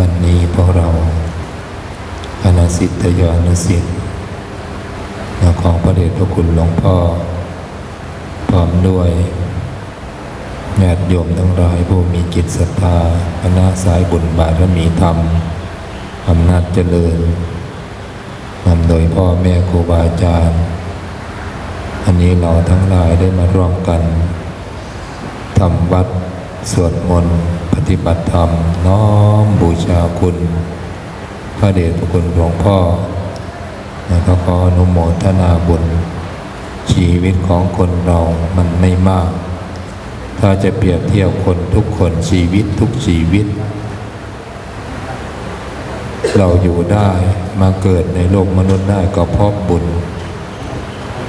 วันนี้พวกเราคณะสิทธยานุสิทธิ์ของพระเดชพระคุณหลวงพ่อ พร้อมด้วยญาติโยมทั้งหลายผู้มีจิตศรัทธาคณะสายบุญบารมีธรรมอำนาจเจริญนำโดยพ่อแม่ครูบาอาจารย์ อันนี้เราทั้งหลายได้มาร่วมกันทำวัดสวดมนต์ ฏิบัติธรรม น้อมบูชาคุณ พระเดชพระคุณหลวงพ่อแล้วก็ขออนุโมทนาบุญ ชีวิตของคนเรามันไม่มาก ถ้าจะเปรียบเทียบคนทุกคนชีวิตทุกชีวิต เราอยู่ได้มาเกิดในโลกมนุษย์ได้ก็เพราะบุญ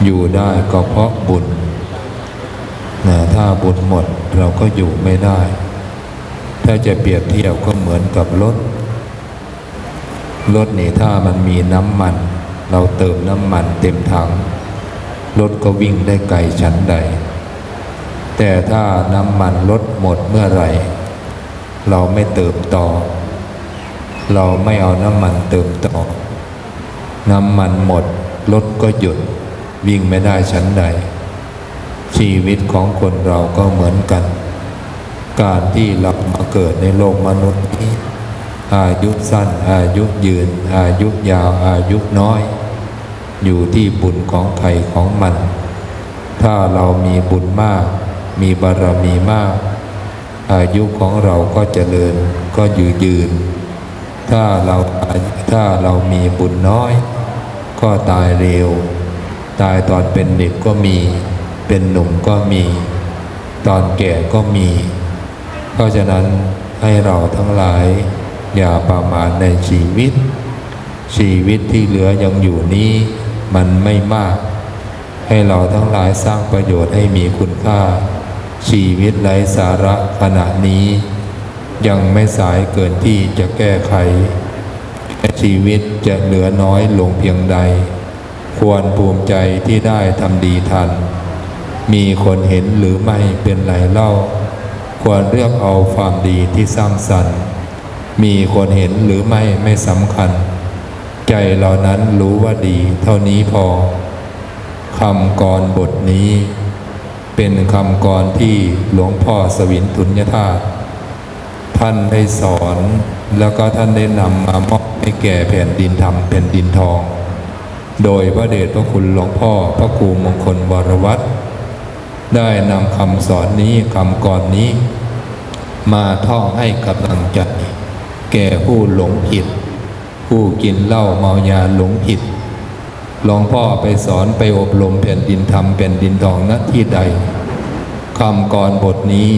อยู่ได้ก็เพราะบุญนะถ้าบุญหมดเราก็อยู่ไม่ได้ ถ้าจะเปรียบเทียบก็เหมือนกับรถ รถนี่ถ้ามันมีน้ำมัน เราเติมน้ำมันเต็มถัง รถก็วิ่งได้ไกลชั้นใด แต่ถ้าน้ำมันลดหมดเมื่อไหร่ เราไม่เติมต่อ เราไม่เอาน้ำมันเติมต่อ น้ำมันหมด รถก็หยุด วิ่งไม่ได้ชั้นใด ชีวิตของคนเราก็เหมือนกัน การที่เรามาเกิดในโลกมนุษย์นี้อายุสั้น อายุยืน อายุยาว อายุน้อย อยู่ที่บุญของใครของมัน ถ้าเรามีบุญมาก มีบารมีมาก อายุของเราก็เจริญก็ยืนยืน ถ้าเราถ้าเรามีบุญน้อย ก็ตายเร็ว ตายตอนเป็นเด็กก็มี เป็นหนุ่มก็มี ตอนแก่ก็มี เพราะฉะนั้นให้เราทั้งหลายอย่าประมาทในชีวิต ชีวิตที่เหลือยังอยู่นี้มันไม่มาก ให้เราทั้งหลายสร้างประโยชน์ให้มีคุณค่า ชีวิตไร้สาระขณะนี้ ยังไม่สายเกินที่จะแก้ไข ชีวิตจะเหลือน้อยลงเพียงใด ควรภูมิใจที่ได้ทำดีทัน มีคนเห็นหรือไม่เป็นไรเล่า ควรเลือกเอาความดีที่สร้างสรรค์ มีคนเห็นหรือไม่ไม่สำคัญ ใจเรานั้นรู้ว่าดีเท่านี้พอคำกรบทนี้ เป็นคำกรที่หลวงพ่อสวินทุนยธาตท่านได้สอนแล้วก็ท่านได้นำมามอบให้แก่แผ่นดินธรรมแผ่นดินทอง โดยพระเดชพระคุณหลวงพ่อพระครูมงคลวรวัตรได้นำคำสอนนี้คำกรนี้ มาท่องให้กำลังใจแก่ผู้หลงผิด ผู้กินเหล้าเมายาหลงผิดหลวงพ่อไปสอนไปอบรมแผ่นดินธรรมแผ่นดินทองณที่ใดคำกรบทนี้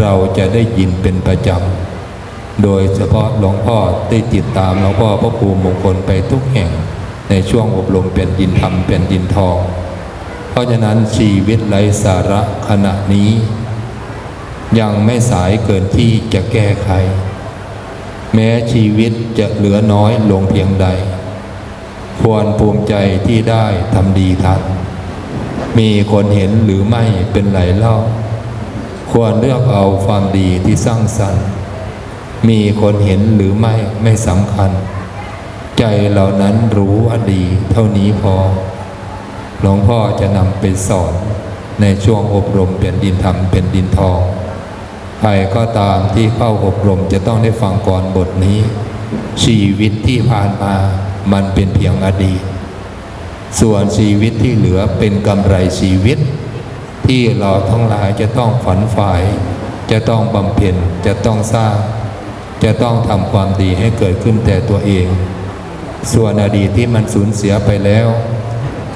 เราจะได้ยินเป็นประจำ โดยเฉพาะหลวงพ่อได้ติดตามหลวงพ่อพระครูมงคลไปทุกแห่ง ในช่วงอบรมแผ่นดินธรรมแผ่นดินทอง เพราะฉะนั้นชีวิตไร้สาระขณะนี้ ยังไม่สายเกินที่จะแก้ไข แม้ชีวิตจะเหลือน้อยลงเพียงใด ควรภูมิใจที่ได้ทำดีทัน มีคนเห็นหรือไม่เป็นไรเล่า ควรเลือกเอาความดีที่สร้างสรรค์มีคนเห็นหรือไม่ไม่สำคัญ ใจเหล่านั้นรู้ว่าดีเท่านี้พอ หลวงพ่อจะนำไปสอนในช่วงอบรมเป็นดินธรรมเป็นดินทอง ครก็ตามที่เข้าอบรมจะต้องได้ฟังก่อนบทนี้ ชีวิตที่ผ่านมามันเป็นเพียงอดีต ส่วนชีวิตที่เหลือเป็นกำไรชีวิต ที่เราทั้งหลายจะต้องฝันฝ่าย จะต้องบำเพ็ญจะต้องสร้าง จะต้องทำความดีให้เกิดขึ้นแต่ตัวเอง ส่วนอดีตที่มันสูญเสียไปแล้ว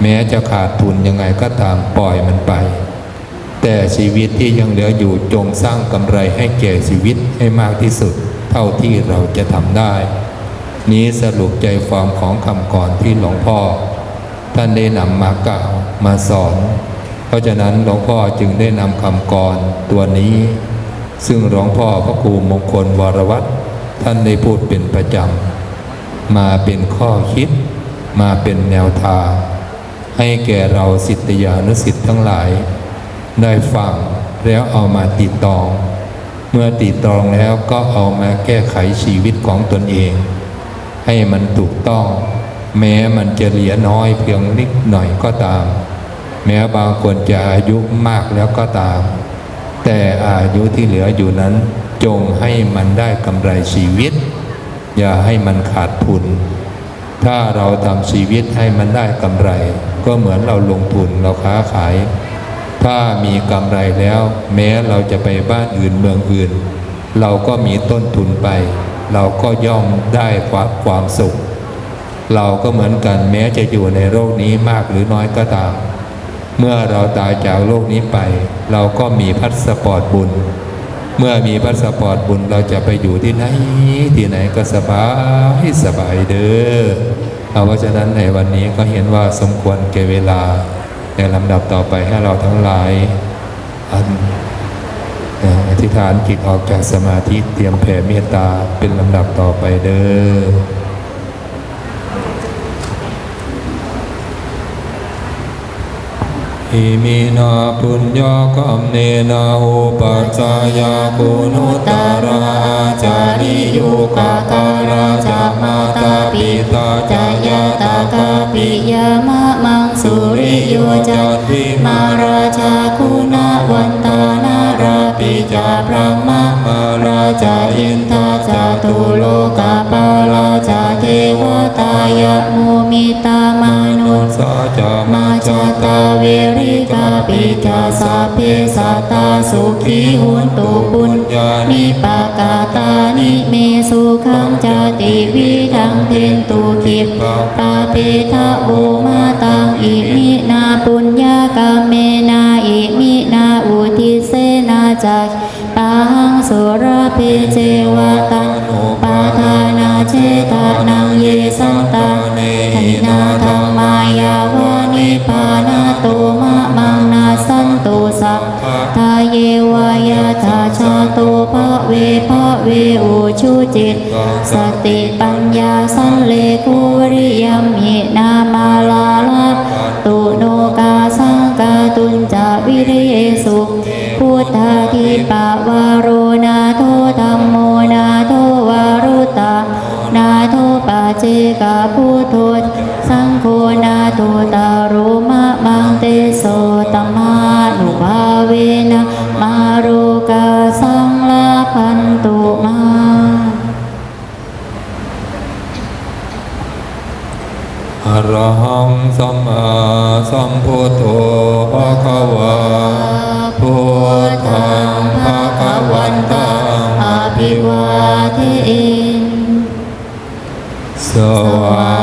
แม้จะขาดทุนยังไงก็ตามปล่อยมันไป แต่ชีวิตที่ยังเหลืออยู่จงสร้างกำไรให้แก่ชีวิตให้มากที่สุด เท่าที่เราจะทำได้ นี้สรุปใจความของคำก่อนที่หลวงพ่อ ท่านได้นำมากล่าวมาสอน เพราะฉะนั้นหลวงพ่อจึงได้นำคำกรตัวนี้ ซึ่งหลวงพ่อพระครูมงคลวรวัตรท่านได้พูดเป็นประจำมาเป็นข้อคิด มาเป็นแนวทาง ให้แก่เราสิทธิยานุสิทธิ์ทั้งหลาย ได้ฟังแล้วเอามาติดตอง เมื่อมื่อตีตรองแล้วก็เอามาแก้ไขชีวิตของตนเอง ให้มันถูกต้อง แม้มันจะเหลือน้อยเพียงนิดหน่อยก็ตาม แม้บางคนจะอายุมากแล้วก็ตาม แต่อายุที่เหลืออยู่นั้น จงให้มันได้กำไรชีวิต อย่าให้มันขาดทุน ถ้าเราทำชีวิตให้มันได้กำไร ก็เหมือนเราลงทุนเราค้าขาย ถ้ามีกำไรแล้ว แม้เราจะไปบ้านอื่นเมืองอื่น เราก็มีต้นทุนไป เราก็ย่อมได้ความความสุข เราก็เหมือนกันแม้จะอยู่ในโลกนี้มากหรือน้อยก็ตาม เมื่อเราตายจากโลกนี้ไป เราก็มีพัสปอร์ตบุญ เมื่อมีพัสปอร์ตบุญเราจะไปอยู่ที่ไหน ที่ไหนก็สบายสบายเด้อเอาเพราะฉะนั้นในวันนี้ก็เห็นว่าสมควรแก่เวลา ในลำดับต่อไปให้เราทั้งหลายอันอธิษฐานจิตออกจากสมาธิเตรียมแผ่เมตตาเป็นลำดับต่อไปเด้ออิมินาปุญญกรรมเนนาอุปัจจายาคุณุตตราจาริยุกาตาราจามาตาปิตาจายาตากา ปิปิยามะมังสุริโยจันทิมาราชาคุณาวันตานา มิจาพระมมาราราชาอินทาจาตุโลกาปาปาลาลาจาเทวตายะยะโมมิตามนนสาจามาจาตาเวริกาปิจาสาเพเพสัตตาสุขีหุนตุตุปุญญานิปากาตานิเมสุขังจาติวิทังเทนตุขิปปาเปทะโบมาตังอิมินาปุญญากาเมนาอิ จักปังสุรเพเจวตังปาทานาเจตานังเยสันตังทินาธรรมายาวานิปานาโตมะมังนาสันตุสัพทาเยวายาทาชาโตภะเวภะเวอุชุจิต สติปัญญาสันเลกุริยมหินามาลาลาตุโนกาสังกาตุนจาวิริเยสุ พุทธาทิปะวาโรนาโทธรรมโมนาโทวารุตานาโทปาเจกาพุทโธสังโฆนาโทตารุมะมังเตโสตมานุภาเวนะมารุกาสังลาพันตุมาอรหังสัมมาสัมพุทโธภะคะวา พุทธังภะคะวันตังอภิวาเทนสวา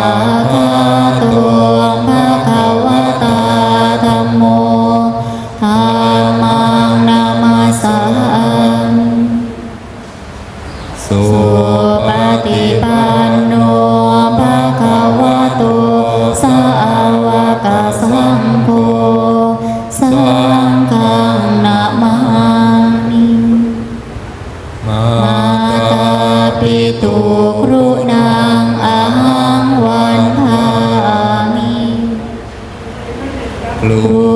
ลู